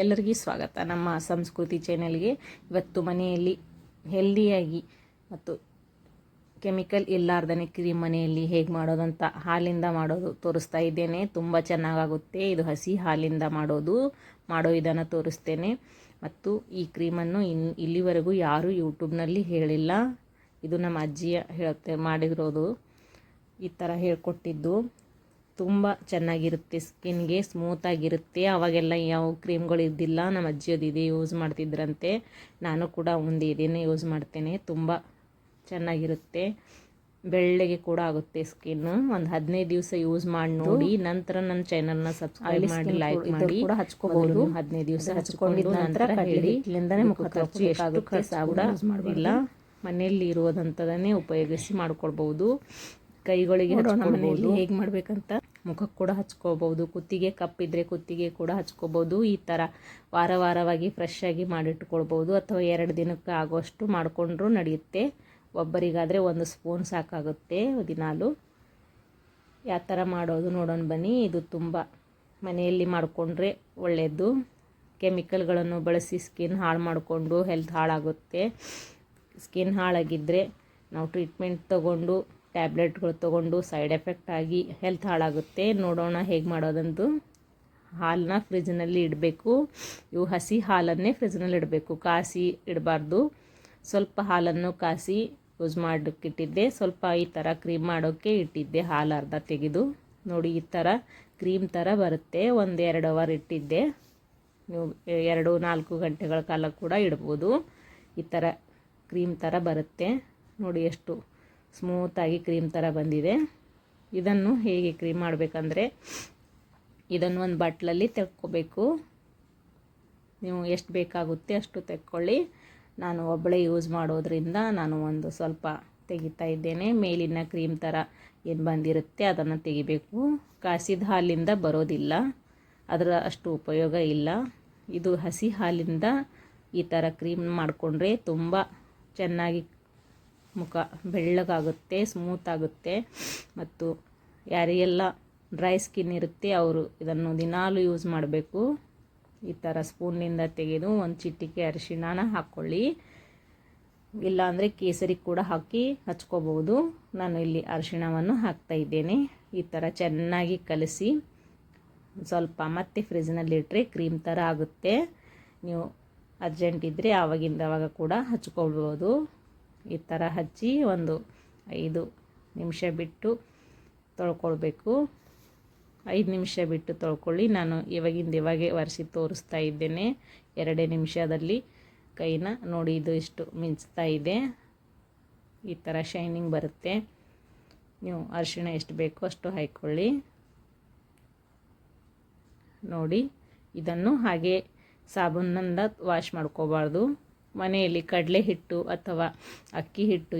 ಎಲ್ಲರಿಗೂ ಸ್ವಾಗತ. ನಮ್ಮ ಸಂಸ್ಕೃತಿ ಚಾನೆಲ್ಗೆ ಇವತ್ತು ಮನೆಯಲ್ಲಿ ಹೆಲ್ದಿಯಾಗಿ ಮತ್ತು ಕೆಮಿಕಲ್ ಇಲ್ಲಾರ್ದನೆ ಕ್ರೀಮ್ ಮನೆಯಲ್ಲಿ ಹೇಗೆ ಮಾಡೋದಂತ ಹಾಲಿಂದ ಮಾಡೋದು ತೋರಿಸ್ತಾ ಇದ್ದೇನೆ. ತುಂಬ ಚೆನ್ನಾಗಾಗುತ್ತೆ. ಇದು ಹಸಿ ಹಾಲಿಂದ ಮಾಡೋದು, ಮಾಡೋ ವಿಧಾನ ತೋರಿಸ್ತೇನೆ. ಮತ್ತು ಈ ಕ್ರೀಮನ್ನು ಇನ್ ಇಲ್ಲಿವರೆಗೂ ಯಾರೂ ಯೂಟ್ಯೂಬ್ನಲ್ಲಿ ಹೇಳಿಲ್ಲ. ಇದು ನಮ್ಮ ಅಜ್ಜಿಯ ಹೇಳುತ್ತೆ, ಮಾಡಿರೋದು. ಈ ಥರ ಹೇಳ್ಕೊಟ್ಟಿದ್ದು. ತುಂಬ ಚೆನ್ನಾಗಿರುತ್ತೆ ಸ್ಕಿನ್ಗೆ ಸ್ಮೂತಾಗಿರುತ್ತೆ ಅವಾಗೆಲ್ಲ ಯಾವ ಕ್ರೀಮ್ಗಳು ಇದ್ದಿಲ್ಲ ನಮ್ಮ ಅಜ್ಜಿಯದು ಇದೇ ಯೂಸ್ ಮಾಡ್ತಿದ್ರಂತೆ. ನಾನು ಕೂಡ ಒಂದು ಇದನ್ನೇ ಯೂಸ್ ಮಾಡ್ತೇನೆ. ತುಂಬ ಚೆನ್ನಾಗಿರುತ್ತೆ. ಬೆಳ್ಳಗೆ ಕೂಡ ಆಗುತ್ತೆ ಸ್ಕಿನ್. ಒಂದು ಹದಿನೈದು ದಿವಸ ಯೂಸ್ ಮಾಡಿ ನೋಡಿ ನಂತರ ನನ್ನ ಚಾನಲ್ನ ಸಬ್ಸ್ಕ್ರೈಬ್ ಮಾಡಿ ಲೈಕ್ ಮಾಡಿ. ಕೂಡ ಹಚ್ಕೋಬಹುದು. ಹದಿನೈದು ದಿವಸ ಹಚ್ಕೊಂಡಿದ್ದ ನಂತರ ಹೇಳಿ. ಇಲ್ಲಿಂದನೇ ಮುಖ ಖರ್ಚು ಕೂಡ ಯೂಸ್ ಮಾಡಿಲ್ಲ ಮನೆಯಲ್ಲಿ ಇರುವುದಂಥದನ್ನೇ ಉಪಯೋಗಿಸಿ ಮಾಡ್ಕೊಳ್ಬಹುದು. ಕೈಗಳಿಗೆ ಮನೆಯಲ್ಲಿ ಹೇಗೆ ಮಾಡ್ಬೇಕಂತ. ಮುಖಕ್ಕೆ ಕೂಡ ಹಚ್ಕೋಬಹುದು ಕುತ್ತಿಗೆ ಕಪ್ಪಿದ್ರೆ ಕುತ್ತಿಗೆ ಕೂಡ ಹಚ್ಕೋಬಹುದು ಈ ತರ ವಾರ ವಾರವಾಗಿ ಫ್ರೆಶ್ ಆಗಿ ಮಾಡಿಟ್ಕೊಳ್ಬೋದು. ಅಥವಾ ಎರಡು ದಿನಕ್ಕೆ ಆಗೋಷ್ಟು ಮಾಡಿಕೊಂಡ್ರೂ ನಡೆಯುತ್ತೆ. ಒಬ್ಬರಿಗಾದ್ರೆ ಒಂದು ಸ್ಪೂನ್ ಸಾಕಾಗುತ್ತೆ ದಿನಾಲು. ಯಾವ ಥರ ಮಾಡೋದು ನೋಡೋಣ ಬನ್ನಿ. ಇದು ತುಂಬ ಮನೆಯಲ್ಲಿ ಮಾಡಿಕೊಂಡ್ರೆ ಒಳ್ಳೆಯದು ಕೆಮಿಕಲ್ಗಳನ್ನು ಬಳಸಿ ಸ್ಕಿನ್ ಹಾಳು ಮಾಡಿಕೊಂಡು ಹೆಲ್ತ್ ಹಾಳಾಗುತ್ತೆ. ಸ್ಕಿನ್ ಹಾಳಾಗಿದ್ದರೆ ನಾವು ಟ್ರೀಟ್ಮೆಂಟ್ ತಗೊಂಡು ಟ್ಯಾಬ್ಲೆಟ್ಗಳು ತೊಗೊಂಡು ಸೈಡ್ ಎಫೆಕ್ಟ್ ಆಗಿ ಹೆಲ್ತ್ ಹಾಳಾಗುತ್ತೆ. ನೋಡೋಣ ಹೇಗೆ ಮಾಡೋದಂತೂ ಹಾಲನ್ನ ಫ್ರಿಜ್ನಲ್ಲಿ ಇಡಬೇಕು. ಇವು ಹಸಿ ಹಾಲನ್ನೇ ಫ್ರಿಜ್ನಲ್ಲಿ ಇಡಬೇಕು. ಕಾಸಿ ಇಡಬಾರ್ದು. ಸ್ವಲ್ಪ ಹಾಲನ್ನು ಕಾಸಿ ಯೂಸ್ ಮಾಡೋಕ್ಕಿಟ್ಟಿದ್ದೆ ಸ್ವಲ್ಪ ಈ ಥರ ಕ್ರೀಮ್ ಮಾಡೋಕ್ಕೆ ಇಟ್ಟಿದ್ದೆ. ಹಾಲು ಅರ್ಧ ತೆಗೆದು. ನೋಡಿ, ಈ ಥರ ಕ್ರೀಮ್ ಥರ ಬರುತ್ತೆ. ಒಂದು ಎರಡು ಅವರ್ ಇಟ್ಟಿದ್ದೆ. ನೀವು ಎರಡು ನಾಲ್ಕು ಗಂಟೆಗಳ ಕಾಲ ಕೂಡ ಇಡ್ಬೋದು. ಈ ಥರ ಕ್ರೀಮ್ ಥರ ಬರುತ್ತೆ. ನೋಡಿ, ಎಷ್ಟು ಸ್ಮೂತಾಗಿ ಕ್ರೀಮ್ ಥರ ಬಂದಿದೆ. ಇದನ್ನು ಹೇಗೆ ಕ್ರೀಮ್ ಮಾಡಬೇಕಂದ್ರೆ ಇದನ್ನು ಒಂದು ಬಟ್ಲಲ್ಲಿ ತೆಕ್ಕೋಬೇಕು. ನೀವು ಎಷ್ಟು ಬೇಕಾಗುತ್ತೆ ಅಷ್ಟು ತೆಕ್ಕೊಳ್ಳಿ. ನಾನು ಒಬ್ಬಳೇ ಯೂಸ್ ಮಾಡೋದ್ರಿಂದ ನಾನು ಒಂದು ಸ್ವಲ್ಪ ತೆಗಿತಾ ಇದ್ದೇನೆ. ಮೇಲಿನ ಕ್ರೀಮ್ ಥರ ಏನು ಬಂದಿರುತ್ತೆ ಅದನ್ನು ತೆಗಿಬೇಕು. ಕಾಸಿದ ಹಾಲಿಂದ ಬರೋದಿಲ್ಲ. ಅದರ ಅಷ್ಟು ಉಪಯೋಗ ಇಲ್ಲ. ಇದು ಹಸಿ ಹಾಲಿಂದ ಈ ಥರ ಕ್ರೀಮ್ ಮಾಡಿಕೊಂಡ್ರೆ ತುಂಬ ಚೆನ್ನಾಗಿ ಮುಖ ಬೆಳ್ಳಗಾಗುತ್ತೆ ಸ್ಮೂತ್ ಆಗುತ್ತೆ. ಮತ್ತು ಯಾರಿಗೆಲ್ಲ ಡ್ರೈ ಸ್ಕಿನ್ ಇರುತ್ತೆ, ಅವರು ಇದನ್ನು ದಿನಾಲು ಯೂಸ್ ಮಾಡಬೇಕು. ಈ ಥರ ಸ್ಪೂನ್ನಿಂದ ತೆಗೆದು ಒಂದು ಚಿಟಿಕೆ ಅರಿಶಿಣನ ಹಾಕ್ಕೊಳ್ಳಿ ಇಲ್ಲಾಂದರೆ ಕೇಸರಿ ಕೂಡ ಹಾಕಿ ಹಚ್ಕೋಬೋದು ನಾನು ಇಲ್ಲಿ ಅರಿಶಿಣವನ್ನು ಹಾಕ್ತಾ ಇದ್ದೇನೆ. ಈ ಥರ ಚೆನ್ನಾಗಿ ಕಲಸಿ ಸ್ವಲ್ಪ ಮತ್ತೆ ಫ್ರಿಜ್ನಲ್ಲಿಟ್ಟರೆ ಕ್ರೀಮ್ ಥರ ಆಗುತ್ತೆ. ನೀವು ಅರ್ಜೆಂಟ್ ಇದ್ದರೆ ಆವಾಗಿಂದ ಆವಾಗ ಕೂಡ ಹಚ್ಕೊಳ್ಬೋದು ಈ ಥರ ಹಚ್ಚಿ ಒಂದು ಐದು ನಿಮಿಷ ಬಿಟ್ಟು ತೊಳ್ಕೊಳ್ಬೇಕು. ಐದು ನಿಮಿಷ ಬಿಟ್ಟು ತೊಳ್ಕೊಳ್ಳಿ. ನಾನು ಇವಾಗಿಂದ ಇವಾಗೆ ಒರೆಸಿ ತೋರಿಸ್ತಾ ಇದ್ದೇನೆ. ಎರಡೇ ನಿಮಿಷದಲ್ಲಿ ಕೈನ ನೋಡಿ ಇದು ಇಷ್ಟು ಮಿಂಚ್ತಾ ಇದೆ. ಈ ಥರ ಶೈನಿಂಗ್ ಬರುತ್ತೆ. ನೀವು ಅರಿಶಿಣ ಎಷ್ಟು ಬೇಕೋ ಅಷ್ಟು ಹಾಕ್ಕೊಳ್ಳಿ ನೋಡಿ, ಇದನ್ನು ಹಾಗೆ ಸಾಬೂನಿಂದ ವಾಶ್ ಮಾಡ್ಕೋಬಾರ್ದು. ಮನೆಯಲ್ಲಿ ಕಡಲೆ ಹಿಟ್ಟು ಅಥವಾ ಅಕ್ಕಿ ಹಿಟ್ಟು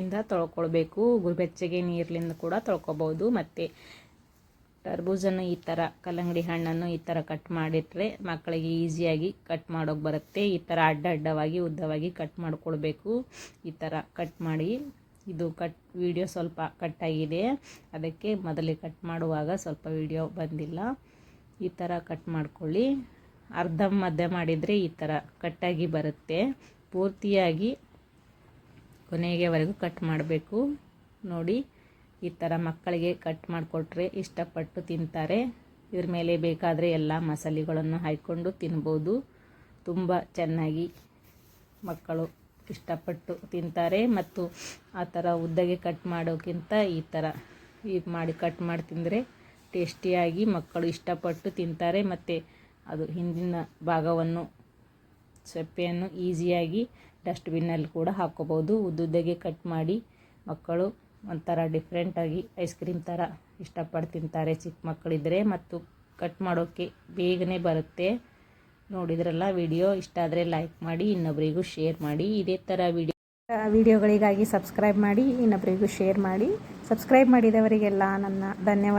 ಇಂದ ತೊಳ್ಕೊಳ್ಬೇಕು. ಬೆಚ್ಚಗೆ ನೀರಿನಿಂದ ಕೂಡ ತೊಳ್ಕೊಬೋದು ಮತ್ತು ಟರ್ಬೂಜನ್ನು ಈ ಥರ ಕಲ್ಲಂಗಡಿ ಹಣ್ಣನ್ನು ಈ ಥರ ಕಟ್ ಮಾಡಿಟ್ರೆ ಮಕ್ಕಳಿಗೆ ಈಸಿಯಾಗಿ ಕಟ್ ಮಾಡೋಕೆ ಬರುತ್ತೆ. ಈ ಥರ ಅಡ್ಡ ಅಡ್ಡವಾಗಿ, ಉದ್ದವಾಗಿ ಕಟ್ ಮಾಡಿಕೊಳ್ಬೇಕು. ಈ ಥರ ಕಟ್ ಮಾಡಿ, ಇದು ಕಟ್ ವಿಡಿಯೋ ಸ್ವಲ್ಪ ಕಟ್ಟಾಗಿದೆ ಅದಕ್ಕೆ ಮೊದಲೇ ಕಟ್ ಮಾಡುವಾಗ ಸ್ವಲ್ಪ ವಿಡಿಯೋ ಬಂದಿಲ್ಲ. ಈ ಥರ ಕಟ್ ಮಾಡ್ಕೊಳ್ಳಿ. ಅರ್ಧ ಮಧ್ಯ ಮಾಡಿದರೆ ಈ ಥರ ಕಟ್ಟಾಗಿ ಬರುತ್ತೆ. ಪೂರ್ತಿಯಾಗಿ ಕೊನೆಗೆವರೆಗೂ ಕಟ್ ಮಾಡಬೇಕು. ನೋಡಿ, ಈ ಥರ ಮಕ್ಕಳಿಗೆ ಕಟ್ ಮಾಡಿಕೊಟ್ರೆ ಇಷ್ಟಪಟ್ಟು ತಿಂತಾರೆ. ಇದ್ರ ಮೇಲೆ ಬೇಕಾದರೆ ಎಲ್ಲ ಮಸಾಲೆಗಳನ್ನು ಹಾಕ್ಕೊಂಡು ತಿನ್ಬೋದು. ತುಂಬ ಚೆನ್ನಾಗಿ ಮಕ್ಕಳು ಇಷ್ಟಪಟ್ಟು ತಿಂತಾರೆ. ಮತ್ತು ಆ ಥರ ಉದ್ದಗೆ ಕಟ್ ಮಾಡೋಕ್ಕಿಂತ ಈ ಥರ ಈಗ ಮಾಡಿ ಕಟ್ ಮಾಡಿ ತಿಂದರೆ ಟೇಸ್ಟಿಯಾಗಿ ಮಕ್ಕಳು ಇಷ್ಟಪಟ್ಟು ತಿಂತಾರೆ. ಮತ್ತು ಅದು ಹಿಂದಿನ ಭಾಗವನ್ನು ಸೊಪ್ಪೆಯನ್ನು ಈಸಿಯಾಗಿ ಡಸ್ಟ್ಬಿನ್ನಲ್ಲಿ ಕೂಡ ಹಾಕ್ಕೋಬೋದು ಉದ್ದುದ್ದಗೆ ಕಟ್ ಮಾಡಿ ಮಕ್ಕಳು ಒಂಥರ ಡಿಫ್ರೆಂಟಾಗಿ ಐಸ್ ಕ್ರೀಮ್ ಥರ ಇಷ್ಟಪಟ್ಟು ತಿಂತಾರೆ ಚಿಕ್ಕ ಮಕ್ಕಳಿದ್ದರೆ ಮತ್ತು ಕಟ್ ಮಾಡೋಕ್ಕೆ ಬೇಗನೆ ಬರುತ್ತೆ. ನೋಡಿದ್ರಲ್ಲ ವಿಡಿಯೋ? ಇಷ್ಟ ಆದರೆ ಲೈಕ್ ಮಾಡಿ ಇನ್ನೊಬ್ಬರಿಗೂ ಶೇರ್ ಮಾಡಿ. ಇದೇ ಥರ ವಿಡಿಯೋ ವಿಡಿಯೋಗಳಿಗಾಗಿ ಸಬ್ಸ್ಕ್ರೈಬ್ ಮಾಡಿ ಇನ್ನೊಬ್ಬರಿಗೂ ಶೇರ್ ಮಾಡಿ. ಸಬ್ಸ್ಕ್ರೈಬ್ ಮಾಡಿದವರಿಗೆಲ್ಲ ನನ್ನ ಧನ್ಯವಾದ